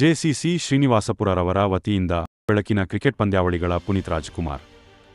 JCC ಶ್ರೀನಿವಾಸಪುರರವರ ವತಿಯಿಂದ ಬೆಳಕಿನ ಕ್ರಿಕೆಟ್ ಪಂದ್ಯಾವಳಿಗಳ ಪುನೀತ್ ರಾಜ್ಕುಮಾರ್.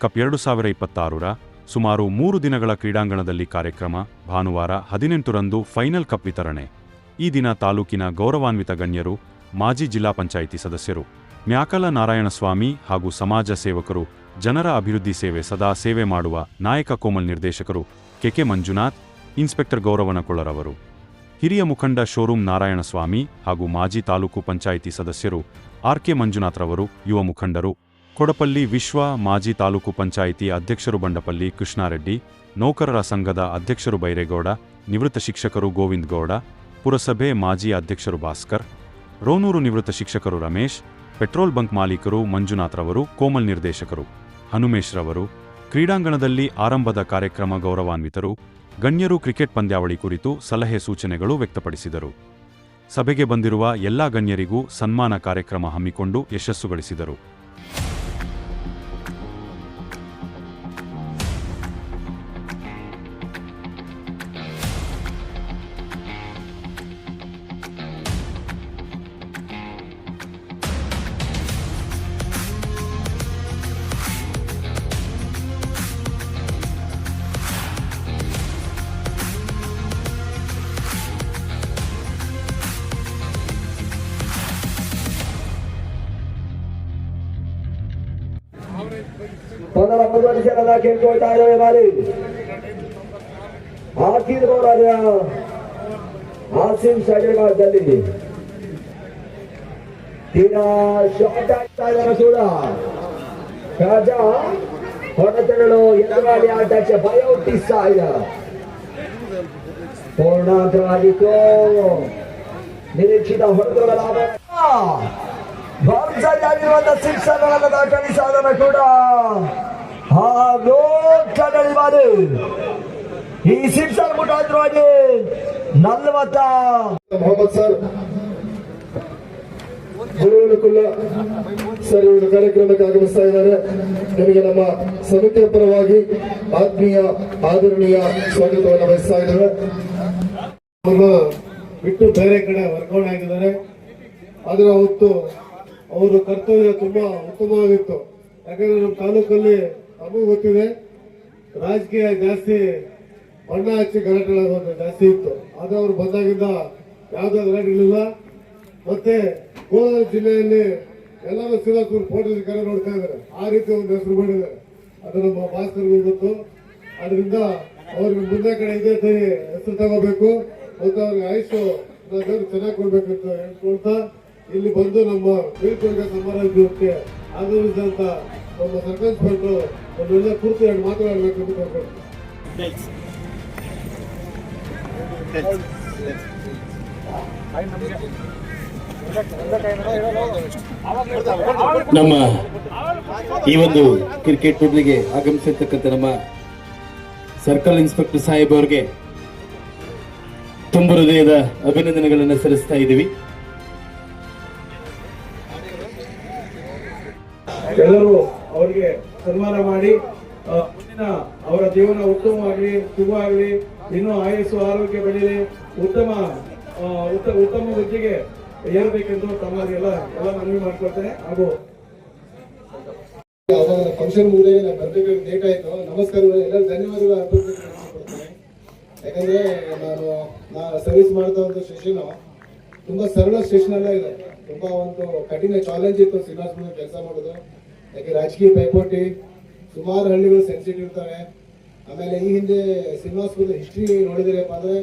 ಕಪ್ ಎರಡು ಸಾವಿರ ಇಪ್ಪತ್ತಾರರ ಸುಮಾರು ಮೂರು ದಿನಗಳ ಕ್ರೀಡಾಂಗಣದಲ್ಲಿ ಕಾರ್ಯಕ್ರಮ ಭಾನುವಾರ ಹದಿನೆಂಟರಂದು ಫೈನಲ್ ಕಪ್ ವಿತರಣೆ. ಈ ದಿನ ತಾಲೂಕಿನ ಗೌರವಾನ್ವಿತ ಗಣ್ಯರು, ಮಾಜಿ ಜಿಲ್ಲಾ ಪಂಚಾಯಿತಿ ಸದಸ್ಯರು, ಮ್ಯಾಕಲ ನಾರಾಯಣಸ್ವಾಮಿ ಹಾಗೂ ಸಮಾಜ ಸೇವಕರು, ಜನರ ಅಭಿವೃದ್ಧಿ ಸೇವೆ ಸದಾ ಸೇವೆ ಮಾಡುವ ನಾಯಕ ಕೋಮಲ್ ನಿರ್ದೇಶಕರು ಕೆಕೆ ಮಂಜುನಾಥ್, ಇನ್ಸ್ಪೆಕ್ಟರ್ ಗೌರವನಕೊಳ್ಳರವರು ಹಿರಿಯ ಮುಖಂಡ ಶೋರೂಂ ನಾರಾಯಣಸ್ವಾಮಿ ಹಾಗೂ ಮಾಜಿ ತಾಲೂಕು ಪಂಚಾಯಿತಿ ಸದಸ್ಯರು ಆರ್ಕೆ ಮಂಜುನಾಥ್ರವರು ಯುವ ಮುಖಂಡರು, ಕೊಡಪಲ್ಲಿ ವಿಶ್ವ ಮಾಜಿ ತಾಲೂಕು ಪಂಚಾಯಿತಿ ಅಧ್ಯಕ್ಷರು ಬಂಡಪಲ್ಲಿ ಕೃಷ್ಣಾರೆಡ್ಡಿ, ನೌಕರರ ಸಂಘದ ಅಧ್ಯಕ್ಷರು ಬೈರೇಗೌಡ, ನಿವೃತ್ತ ಶಿಕ್ಷಕರು ಗೋವಿಂದ್ ಗೌಡ, ಪುರಸಭೆ ಮಾಜಿ ಅಧ್ಯಕ್ಷರು ಭಾಸ್ಕರ್, ರೋನೂರು ನಿವೃತ್ತ ಶಿಕ್ಷಕರು ರಮೇಶ್, ಪೆಟ್ರೋಲ್ ಬಂಕ್ ಮಾಲೀಕರು ಮಂಜುನಾಥ್ರವರು ಕೋಮಲ್ ನಿರ್ದೇಶಕರು ಹನುಮೇಶ್ರವರು ಕ್ರೀಡಾಂಗಣದಲ್ಲಿ ಆರಂಭದ ಕಾರ್ಯಕ್ರಮ ಗೌರವಾನ್ವಿತರು ಗಣ್ಯರು ಕ್ರಿಕೆಟ್ ಪಂದ್ಯಾವಳಿ ಕುರಿತು ಸಲಹೆ ಸೂಚನೆಗಳು ವ್ಯಕ್ತಪಡಿಸಿದರು. ಸಭೆಗೆ ಬಂದಿರುವ ಎಲ್ಲಾ ಗಣ್ಯರಿಗೂ ಸನ್ಮಾನ ಕಾರ್ಯಕ್ರಮ ಹಮ್ಮಿಕೊಂಡು ಯಶಸ್ಸುಗಳಿಸಿದರು ಪಂದ್ರ ಮುಂದುವರಿಸಲದ ಕೇಳ್ಕೊಳ್ತಾ ಇದ್ದಾವೆ ಬಾರಿ ಹಾಕಿದ್ರು ರಾಜ ಆಸಿಮ್ ಸಗೇಗಾದಲ್ಲಿ ತೀರಾ ಶಾರ್ಟ್ ಆಗ್ತಾ ಇದ್ದಾರೆ ಕೂಡ ರಾಜ ಹೊಡೆತಗಳು ಎದುರಾಳಿ ಆಟಕ್ಕೆ ಭಯ ಹುಟ್ಟಿಸ್ತಾ ಇದ್ದಾರೆ ಪೂರ್ಣಾಂತರವಾಗಿತ್ತು ನಿರೀಕ್ಷಿತ ಹೊಡೆತಗಳ ಭರ್ಜರಿಯಾಗಿರುವಂತ ಶಿಕ್ಷಣಗಳನ್ನು ದಾಖಲಿಸಾದನ ಕೂಡ. ಹಾಗೂ ಕಡಲಿಬಾರು ಈ ಶಿಕ್ಷಣ ಮುಖಾಂತರವಾಗಿ ನಲ್ವತ್ತ. ಮೊಹಮ್ಮದ್ ಸರ್ ಗುರುವಿನಕುಲ್ಲ ಸರ್ ಇವರು ಕಾರ್ಯಕ್ರಮಕ್ಕೆ ಆಗಮಿಸ್ತಾ ಇದ್ದಾರೆ. ನಿಮಗೆ ನಮ್ಮ ಸಮಿತಿಯ ಪರವಾಗಿ ಆತ್ಮೀಯ ಆದರಣೀಯ ಸ್ವಾಗತವನ್ನು ಬಯಸ್ತಾ ಇದ್ದಾರೆ ಅವರು ಬಿಟ್ಟು ಬೇರೆ ಕಡೆ ವರ್ಗಾವಣೆ ಆಗಿದ್ದಾರೆ. ಆದರೆ ಅವತ್ತು ಅವರು ಕರ್ತವ್ಯ ತುಂಬಾ ಉತ್ತಮವಾಗಿತ್ತು. ಯಾಕಂದ್ರೆ ನಮ್ಮ ತಾಲೂಕಲ್ಲಿ ನಮಗೂ ಗೊತ್ತಿದೆ. ರಾಜಕೀಯ ಜಾಸ್ತಿ ಬಣ್ಣ ಹಚ್ಚಿ ಗಲಾಟೆಗಳಾಗೋದು ಜಾಸ್ತಿ ಇತ್ತು. ಆದ್ರೆ ಅವ್ರು ಬಂದಾಗಿಂದ ಯಾವ್ದು ಗಲಾಟೆಗಳಿಲ್ಲ. ಮತ್ತೆ ಕೋಲಾರ ಜಿಲ್ಲೆಯಲ್ಲಿ ಎಲ್ಲರೂ ಶ್ರೀನಿವಾಸಪುರ ಫೋಟೋ ಕರೆ ನೋಡ್ತಾ ಇದ್ದಾರೆ. ಆ ರೀತಿ ಒಂದು ಹೆಸರು ಮಾಡಿದ್ದಾರೆ. ಅದು ನಮ್ಮ ಭಾಸ್ಕರ್ಗೂ ಗೊತ್ತು. ಅದರಿಂದ ಅವ್ರಿಗೆ ಮುಂದೆ ಕಡೆ ಇದೇ ಸರಿ ಹೆಸರು ತಗೋಬೇಕು. ಮತ್ತು ಅವ್ರಿಗೆ ಆಯುಷು ಚೆನ್ನಾಗಿ ಕೊಡ್ಬೇಕಂತ ಹೇಳ್ಕೊಳ್ತಾ ಇಲ್ಲಿ ಬಂದು ನಮ್ಮ ಬೀಳ್ಕೊಡುಗೆ ಸಮಾರಂಭಕ್ಕೆ ಆಗಮಿಸಿದಂತ ನಮ್ಮ ಸರ್ಪಂಚ್ ಬಂದು ಒಂದೊಳ್ಳೆ ಪೂರ್ತಿ ಎರಡು ಮಾತನಾಡಬೇಕು ಅಂತ ನಮ್ಮ ಈ ಒಂದು ಕ್ರಿಕೆಟ್ ಟೂರ್ನಿಗೆ ಆಗಮಿಸಿರ್ತಕ್ಕಂಥ ನಮ್ಮ ಸರ್ಕಲ್ ಇನ್ಸ್ಪೆಕ್ಟರ್ ಸಾಹೇಬ್ ಅವರಿಗೆ ತುಂಬ ಹೃದಯದ ಅಭಿನಂದನೆಗಳನ್ನು ಸಲ್ಲಿಸ್ತಾ ಇದ್ದೀವಿ. ಎಲ್ಲರೂ ಅವರಿಗೆ ಸನ್ಮಾನ ಮಾಡಿ ಮುಂದಿನ ಅವರ ಜೀವನ ಉತ್ತಮವಾಗಲಿ ಆಗಲಿ ಇನ್ನೂ ಆಯಸ್ಸು, ಆರೋಗ್ಯ ಬೆಳೀಲಿ, ಉತ್ತಮ ಉತ್ತಮ ಹುದ್ದೆಗೆ ಏರಬೇಕೆಂದು ತಮ್ಮರಿಗೆಲ್ಲ ಎಲ್ಲ ಮನವಿ ಮಾಡ್ಕೊಳ್ತೇನೆ. ಹಾಗೂ ಫಂಕ್ಷನ್ ಮುಂದೆ ನಾನು ಬರ್ಬೇಕು ಲೇಟ್ ಆಯಿತು. ನಮಸ್ಕಾರಗಳು ಎಲ್ಲ ಧನ್ಯವಾದಗಳು ಅರ್ಪಿಸ್ಕೊಡ್ತೇನೆ ಯಾಕಂದರೆ ನಾನು, ನಾ ಸರ್ವಿಸ್ ಮಾಡ್ತಾ ಒಂದು ತುಂಬ ಸರಳ ಸ್ಟೇಷನ್ ಅಲ್ಲ ಇದೆ. ತುಂಬಾ ಒಂದು ಕಠಿಣ ಚಾಲೆಂಜ್ ಇತ್ತು ಶ್ರೀನಿವಾಸಪುರ ಕೆಲಸ ಮಾಡೋದು. ಯಾಕೆ ರಾಜಕೀಯ ಪೈಪೋಟಿ? ಸುಮಾರು ಹಳ್ಳಿಗಳು ಸೆನ್ಸಿಟಿವ್ ಇರ್ತವೆ. ಆಮೇಲೆ ಈ ಹಿಂದೆ ಶ್ರೀನಿವಾಸಪುರದ ಹಿಸ್ಟ್ರಿ ನೋಡಿದ್ರಪ್ಪ ಅಂದರೆ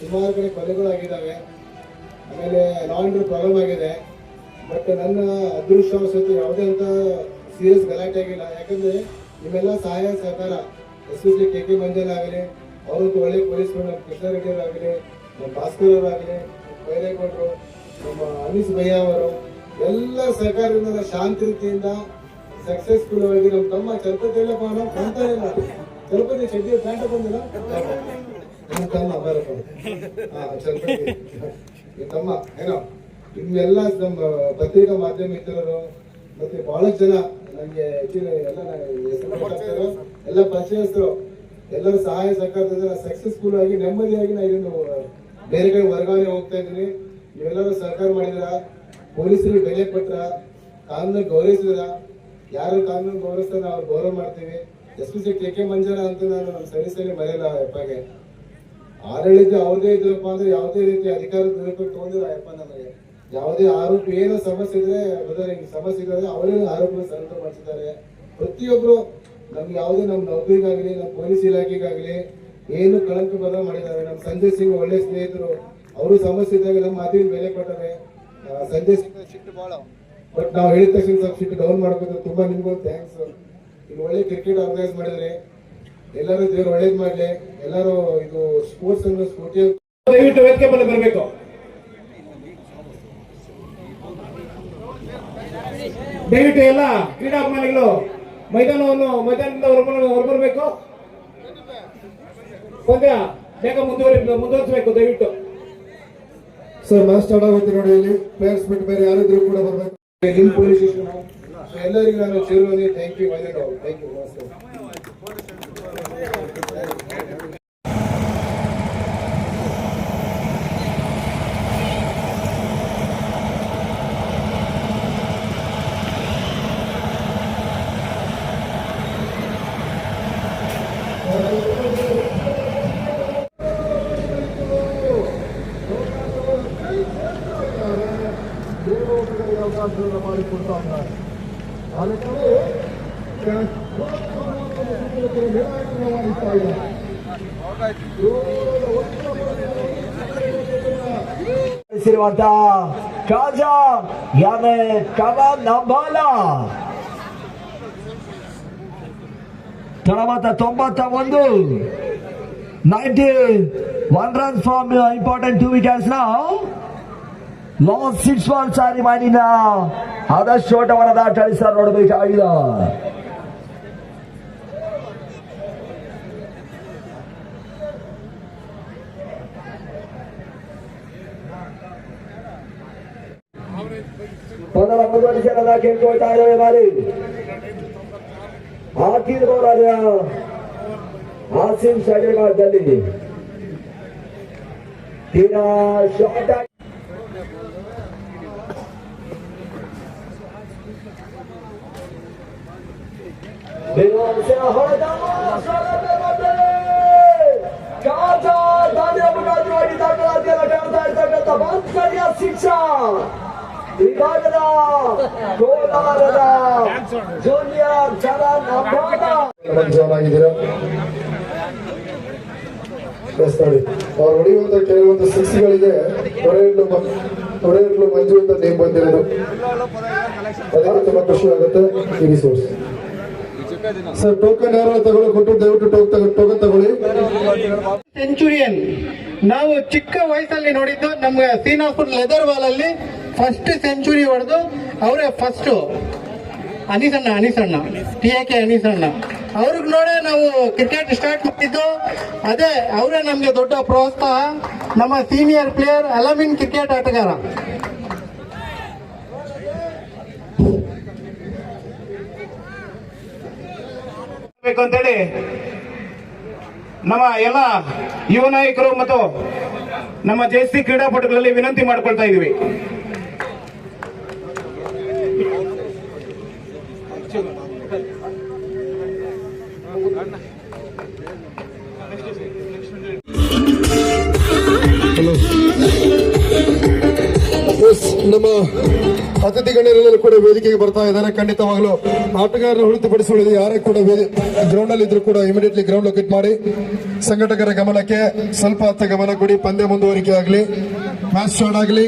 ಸುಮಾರು ಕಡೆ ಕೊಲೆಗಳು ಆಗಿದ್ದಾವೆ ಆಮೇಲೆ ಲಾ ಅಂಡ್ ಪ್ರಾಬ್ಲಮ್ ಆಗಿದೆ. ಬಟ್ ನನ್ನ ಅದೃಷ್ಟವಶಾತ್ ಯಾವುದೇ ಅಂತ ಸೀರಿಯಸ್ ಗಲಾಟೆ ಆಗಿಲ್ಲ. ಯಾಕಂದ್ರೆ ನಿಮ್ಮೆಲ್ಲ ಸಹಾಯ ಸಹಕಾರ ಎಸ್ಪೆಷಲಿ ಕೆ ಕೆ ಮಂಜಲ್ ಆಗಲಿ ಅವರು ಒಳ್ಳೆ ಪೊಲೀಸ್ ನಮ್ಮ ಕೃಷ್ಣಾರೆಡ್ಡಿ ಅವರಾಗಲಿ, ನಮ್ಮ ಭಾಸ್ಕರ್ ಅವರಾಗಲಿ ಬೈರೇಗೌಡರು ನಮ್ಮ ಅನೀಸ್ ಭಯ್ಯ ಅವರು, ಎಲ್ಲ ಸಹಕಾರದಿಂದ, ಶಾಂತಿ ರೀತಿಯಿಂದ ಸಕ್ಸಸ್ಫುಲ್ ಆಗಿ ನಮ್ಮ ತಮ್ಮ ಚಲಪತಿ ಎಲ್ಲಪ್ಪ ನಾವು ಇಲ್ಲ. ಚಲಪತಿ ಚಡ್ಡಿ ಪ್ಯಾಂಟ್ ಬಂದಿಲ್ಲ? ನಮ್ಮ ತಮ್ಮ ಬರಪ್ಪ ಚಲಪತಿ. ತಮ್ಮ, ಏನೋ ನಿಮ್ಮೆಲ್ಲ ನಮ್ಮ ಪತ್ರಿಕಾ ಮಾಧ್ಯಮ ಮಿತ್ರರು ಮತ್ತೆ ಬಹಳಷ್ಟು ಜನ ನನಗೆ ಹೆಚ್ಚಿನ ಎಲ್ಲ ಹೆಸರು ಎಲ್ಲ ಪರಿಚಯಸ್ಥರು, ಎಲ್ಲರೂ ಸಹಾಯ ಸಹಕಾರದಿಂದ ಸಕ್ಸಸ್ಫುಲ್ ಆಗಿ, ನೆಮ್ಮದಿಯಾಗಿ ನಾ ಇದನ್ನು, ಬೇರೆ ಕಡೆ ವರ್ಗಾವಣೆ ಹೋಗ್ತಾ ಇದ್ದೀನಿ. ನೀವೆಲ್ಲರೂ ಸಹಕಾರ ಮಾಡಿದಿರ ಪೊಲೀಸರಿಗೆ ಬೆಲೆ ಕೊಟ್ರ? ಕಾನೂನು ಗೌರವಿಸಿದ್ರ ಯಾರು ಕಾನೂನು ಗೌರವಿಸ್ತಾರೆ ನಾವು ಗೌರವ ಮಾಡ್ತೀವಿ? ಎಸ್ಪೆಷಲಿ ಕೆ ಕೆ ಮಂಜಾರ ಅಂತ ನಾನು ನಮ್ಮ ಸರಿ ಮರೆಯಲ್ಲ ಅಪ್ಪಗೆ ಆಡಳಿತ ಯಾವುದೇ ಇದ್ರಪ್ಪ ಅಂದ್ರೆ ಯಾವುದೇ ರೀತಿ ಅಧಿಕಾರ ದುರುಪಯೋಗ ತಗೊಂಡಿಲ್ಲ ಅಪ್ಪ ನಮಗೆ ಯಾವುದೇ ಆರೋಪ ಏನೋ ಸಮಸ್ಯೆ ಇದ್ರೆ ಹಿಂಗ್ ಸಮಸ್ಯೆ ಇದ್ರೆ ಅವರೇ ಆರೋಪ ಸರೆಂಡರ್ ಮಾಡಿಸಿದ್ದಾರೆ. ಪ್ರತಿಯೊಬ್ಬರು ನಮ್ಗೆ ಯಾವುದೇ ನಮ್ಮ ನೌಕರಿಗಾಗಲಿ, ನಮ್ಮ ಪೊಲೀಸ್ ಇಲಾಖೆಗಾಗಲಿ ಏನು ಕಳಂಕ ಬದಲ ಮಾಡಿದ್ದಾರೆ. ನಮ್ಮ ಸಂಜಯ್ ಸಿಂಗ್ ಒಳ್ಳೆ ಸ್ನೇಹಿತರು. ಅವರು ಸಮಸ್ಯೆ ಇದ್ದಾಗ ನಮ್ಮ ಮಾತಿನ ಬೆಲೆ ಕೊಟ್ಟರೆ ಸಂಜಯ್ ಸಿಂಗ್ ಸಿಟ್ಟು ಬಹಳ ಬಟ್ ನಾವು ಹೇಳಿದ ತಕ್ಷಣ ಸ್ವಲ್ಪ ಸಿಟ್ಟು ಡೌನ್ ಮಾಡ್ಬೇಕು ತುಂಬಾ ನಿಮ್ಗೊಂದು ಥ್ಯಾಂಕ್ಸ್ ಈಗ ಒಳ್ಳೆ ಕ್ರಿಕೆಟ್ ಆರ್ಗನೈಸ್ ಮಾಡಿದ್ರೆ ಎಲ್ಲರೂ ದೇವ್ರು ಒಳ್ಳೇದ್ ಮಾಡ್ಲಿ. ಎಲ್ಲರೂ ಇದು ಸ್ಪೋರ್ಟ್ಸ್ ಅನ್ನು ಸ್ಪೋರ್ಟಿವ್ ದಯವಿಟ್ಟು ವೇದಿಕೆ ಮೇಲೆ ಬರಬೇಕು. ದಯವಿಟ್ಟು ಎಲ್ಲ ಕ್ರೀಡಾಭಿಮಾನಿಗಳು ಮೈದಾನವನ್ನು ಮೈದಾನದಿಂದ ಹೊರಬರ್ಬೇಕು ಹೊರಬರಬೇಕು. ಪಂದ್ಯ ಬೇಗ ಮುಂದುವರಿ ಮುಂದುವರಿಸಬೇಕು ದಯವಿಟ್ಟು. ಸರ್ ಸ್ಟಾರ್ಟ್ ಆಗುತ್ತೆ ನೋಡಿ ಇಲ್ಲಿ. ಪ್ಲೇಯರ್ಸ್ ಬಿಟ್ಟು ಬೇರೆ ಯಾರಿದ್ರು ಕೂಡ ಬರ್ಬೇಕು. ಪೊಲೀಸ್ ಸ್ಟೇಷನ್ ಎಲ್ಲರಿಗೂ ನಾನು ಥ್ಯಾಂಕ್ ಯು ವೈಲೆಟ್ ಥ್ಯಾಂಕ್ ಯು ನಮಸ್ತೆ. ಅವಕಾಶವನ್ನು ಮಾಡಿಕೊಡ್ತಾ ಇದ್ದಾರೆ ಅದಕ್ಕೆ ನಿರ್ಣಾಯಕವಾಗಿಸ್ತಾ ಇದ್ದಾರೆ ಿರುವಂತ ಕಾಜಾ ಯಾನೆ ಕವ ನಂಬಾಲ ತಳಮತ್ತ ತೊಂಬತ್ತ ಒಂದು ninety one run from important two wickets ನಾವು ಲಾಂಗ್ ಸಿಕ್ಸ್ ಬಾಲ್ ಸಾರಿ ಮಾಡಿನ ಆದಷ್ಟು ಓಟವನ್ನು ದಾಟಳಿಸ ನೋಡಬೇಕಾಗಿದೆ ಮೊದಲ ಮುಂದುವರಿಸಲನ್ನ ಕೇಳ್ಕೊಳ್ತಾ ಇದ್ದೇವೆ ಮಾರಿ ಆಕಿರ್ ಬೌಲರ್ ಆಸಿಮ್ ಸಡೆಗಾದಲ್ಲಿ ತೀರ ಶಾರ್ಟ್ ಹೊಡೆದ ವಿಭಾಗದ ಕೋಲಾರದ ಜೂನಿಯರ್ ಜನ ನಂಬಾದ ಜಾನ್ ಆಗಿದ್ದೀರಾ ಎಸ್ ನೋಡಿ ಅವ್ರು ಹೊಡೆಯುವಂತ ಕೆಲವೊಂದು ಸಿಕ್ಸ್ಗಳಿದೆ. ತೊರೆಯಲು ತೊರೆಯಲು ಮಂಜು ಅಂತ ನೇಮ್ ಬಂದಿರೋದು. ಅದಕ್ಕೆ ತುಂಬಾ ಖುಷಿ ಆಗುತ್ತೆ. ಈ ರಿಸೋರ್ಸ್ ಸರ್ ಟೋಕನ್ ಯಾರು ತಗೊಳ್ಳಿ ಕೊಟ್ಟು ದಯವಿಟ್ಟು ಟೋಕನ್ ಟೋಕನ್ ತಗೊಳ್ಳಿ. ಸೆಂಚುರಿಯನ್ ನಾವು ಚಿಕ್ಕ ವಯಸ್ಸಲ್ಲಿ ನೋಡಿದ್ದು ನಮ್ಗೆ ಸೀನಾಪುರ್ ಲೆದರ್ ವಾಲ್ ಅಲ್ಲಿ ಫಸ್ಟ್ ಸೆಂಚುರಿ ಹೊಡೆದು ಅವರೇ ಫಸ್ಟ್ ಅನಿಸಣ್ಣ ಅನಿಸಣ್ಣ. ಟಿ ಎ ಕೆ ಅನಿಸಣ್ಣ. ಅವ್ರಿಗೆ ನೋಡೇ ನಾವು ಕ್ರಿಕೆಟ್ ಸ್ಟಾರ್ಟ್ ಮಾಡಿದ್ದು ಅದೇ ಅವರೇ ನಮಗೆ ದೊಡ್ಡ ಪ್ರೋತ್ಸಾಹ. ನಮ್ಮ ಸೀನಿಯರ್ ಪ್ಲೇಯರ್ ಅಲಮಿನ್ ಕ್ರಿಕೆಟ್ ಆಟಗಾರ. ಅಂತೇಳಿ ನಮ್ಮ ಎಲ್ಲ ಯುವ ನಾಯಕರು ಮತ್ತು ನಮ್ಮ ಜೆಸ್ಸಿ ಕ್ರೀಡಾಪಟುಗಳಲ್ಲಿ ವಿನಂತಿ ಮಾಡ್ಕೊಳ್ತಾ ಇದೀವಿ ನಮ್ಮ ಅತಿಥಿ ಗಣ್ಯರೆಲ್ಲರೂ ಕೂಡ ವೇದಿಕೆಗೆ ಬರ್ತಾ ಇದ್ದಾರೆ. ಖಂಡಿತವಾಗ್ಲೂ ಆಟಗಾರರು ಹೊರತುಪಡಿಸಿಕೊಳ್ಳಿ ಯಾರೇ ಕೂಡ ಗ್ರೌಂಡ್ ಅಲ್ಲಿ ಇದ್ರು ಕೂಡ ಇಮಿಡಿಯೇಟ್ಲಿ ಗ್ರೌಂಡ್ ಲೊಕೇಟ್ ಮಾಡಿ. ಸಂಘಟಕರ ಗಮನಕ್ಕೆ ಸ್ವಲ್ಪ ಹತ್ತ ಗಮನ ಕೊಡಿ. ಪಂದ್ಯ ಮುಂದುವರಿಕೆ ಆಗಲಿ ಮ್ಯಾಚ್ ಸ್ಟಾರ್ಟ್ ಆಗಲಿ